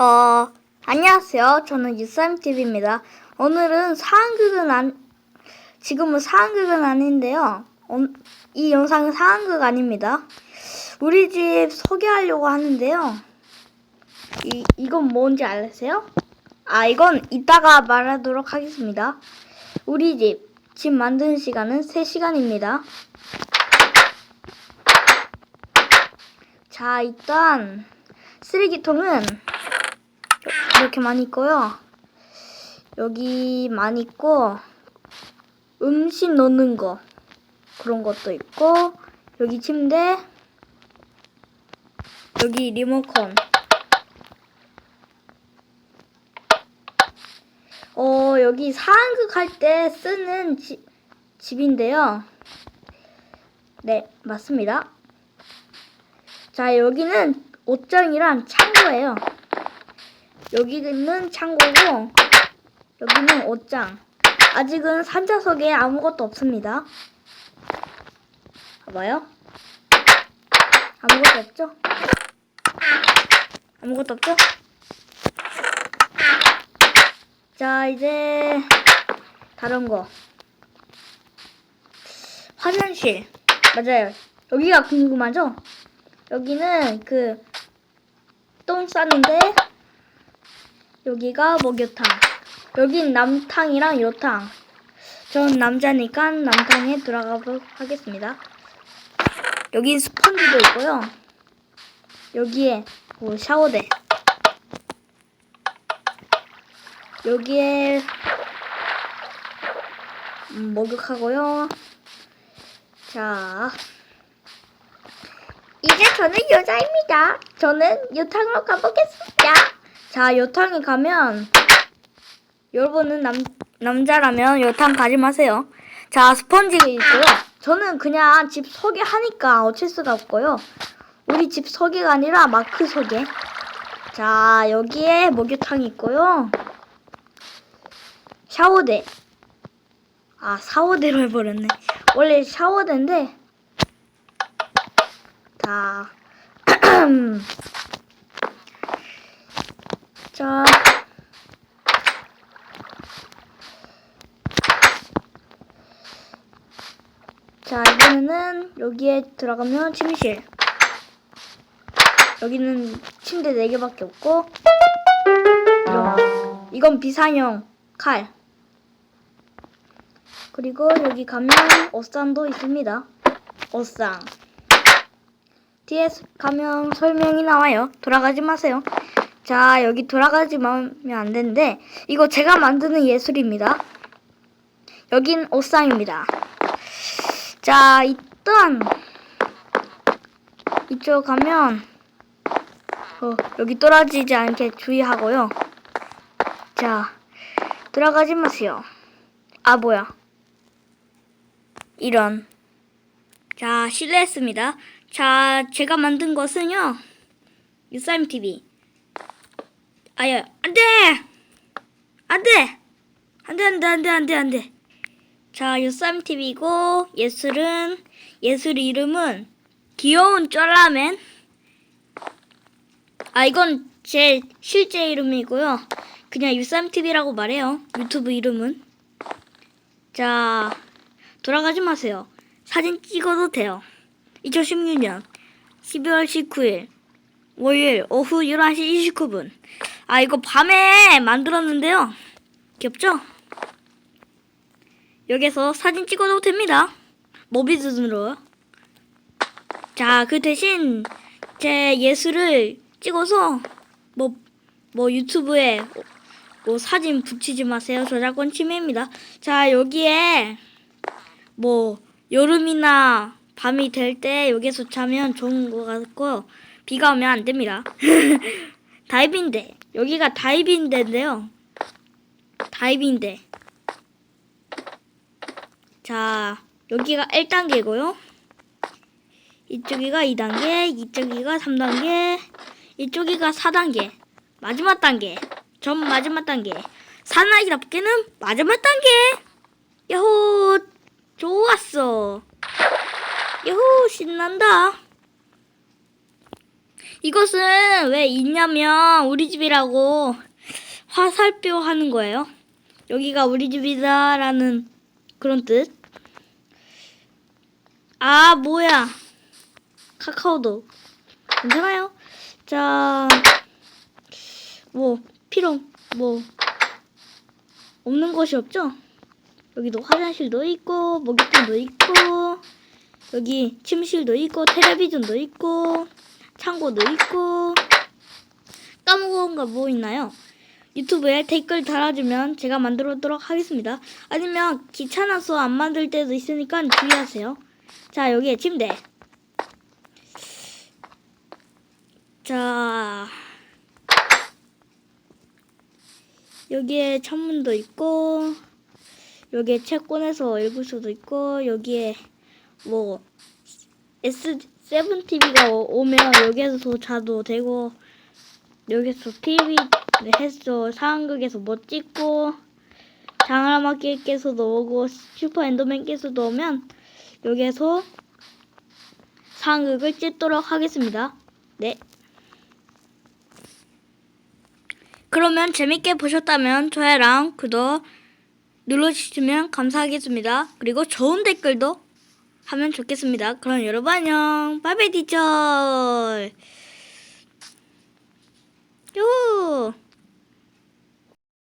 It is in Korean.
어, 안녕하세요. 저는 유쌈TV입니다. 오늘은 상황극은 안, 지금은 상황극은 아닌데요. 음, 이 영상은 상황극 아닙니다. 우리 집 소개하려고 하는데요. 이, 이건 뭔지 아세요? 아, 이건 이따가 말하도록 하겠습니다. 우리 집, 집 만드는 시간은 3시간입니다. 자, 일단, 쓰레기통은 이렇게 많이 있고요. 여기 많이 있고 음식 넣는 거 그런 것도 있고 여기 침대 여기 리모컨 어 여기 상황극 할 때 쓰는 지- 집인데요. 네 맞습니다. 자 여기는 옷장이랑 창고예요. 여기는 창고고 여기는 옷장. 아직은 상자 속에 아무것도 없습니다. 봐봐요. 아무것도 없죠? 아무것도 없죠? 자 이제 다른 거. 화장실. 맞아요. 여기가 궁금하죠? 여기는 그 똥 싸는데 여기가 목욕탕. 여긴 남탕이랑 여탕. 전 남자니까 남탕에 들어가도록 하겠습니다. 여긴 스펀지도 있고요. 여기에 뭐 샤워대. 여기에 음, 목욕하고요. 자, 이제 저는 여자입니다. 저는 요탕으로 가보겠습니다. 자, 요탕에 가면 여러분은 남 남자라면 요탕 가지 마세요. 자, 스펀지가 있고요. 저는 그냥 집 소개하니까 어쩔 수가 없고요. 우리 집 소개가 아니라 마크 소개. 자, 여기에 목욕탕이 있고요. 샤워대. 아, 샤워대로 해버렸네. 원래 샤워대인데. 자. 자. 자, 이번에는 여기에 들어가면 침실. 여기는 침대 4개밖에 없고. 이건 비상용 칼. 그리고 여기 가면 옷상도 있습니다. 옷상. 뒤에 가면 설명이 나와요. 돌아가지 마세요. 자, 여기 돌아가지 마면 안 되는데, 이거 제가 만드는 예술입니다. 여긴 옷상입니다. 자, 일단, 이쪽 가면, 어, 여기 떨어지지 않게 주의하고요. 자, 들어가지 마세요. 아, 뭐야. 이런. 자, 실례했습니다. 자, 제가 만든 것은요. 유사임 TV. 아야, 안 돼! 안 돼! 안 돼, 안 돼, 안 돼, 안 돼, 안 돼. 자, 유사임 TV고, 예술은, 예술 이름은, 귀여운 쫄라맨. 아, 이건 제 실제 이름이고요. 그냥 유사임 TV라고 말해요. 유튜브 이름은. 자, 돌아가지 마세요. 사진 찍어도 돼요. 2016년 12월 19일 월요일 오후 11시 29분. 아, 이거 밤에 만들었는데요. 귀엽죠? 여기서 사진 찍어도 됩니다. 모비드으로. 자, 그 대신 제 예술을 찍어서 뭐, 뭐 유튜브에 뭐 사진 붙이지 마세요. 저작권 침해입니다. 자, 여기에 뭐 여름이나 밤이 될 때 여기서 자면 좋은 것 같고 비가 오면 안 됩니다. 다이빙대 여기가 다이빙대인데요. 다이빙대 자 여기가 1단계고요. 이쪽이가 2단계, 이쪽이가 3단계, 이쪽이가 4단계, 마지막 단계, 전 마지막 단계, 사나이답게는 마지막 단계. 야호 좋았어. 야호 신난다. 이것은 왜 있냐면 우리 집이라고 화살표 하는 거예요. 여기가 우리 집이다라는 그런 뜻. 아 뭐야 카카오도 괜찮아요. 자, 뭐 필요 뭐 없는 것이 없죠. 여기도 화장실도 있고 먹이통도 있고 여기 침실도 있고 텔레비전도 있고 창고도 있고 까먹은 거 뭐 있나요? 유튜브에 댓글 달아주면 제가 만들어도록 하겠습니다. 아니면 귀찮아서 안 만들 때도 있으니까 주의하세요. 자 여기에 침대. 자 여기에 창문도 있고 여기에 책 꺼내서 읽을 수도 있고 여기에 뭐 S7 TV가 오면 여기에서 자도 되고 여기서 TV 해서 상황극에서 뭐 찍고 장하마께서도 오고 슈퍼 엔더맨께서도 오면 여기에서 상황극을 찍도록 하겠습니다. 네. 그러면 재밌게 보셨다면 좋아요랑 구독 눌러주시면 감사하겠습니다. 그리고 좋은 댓글도 하면 좋겠습니다. 그럼 여러분 안녕. 바이바이 디절. 요.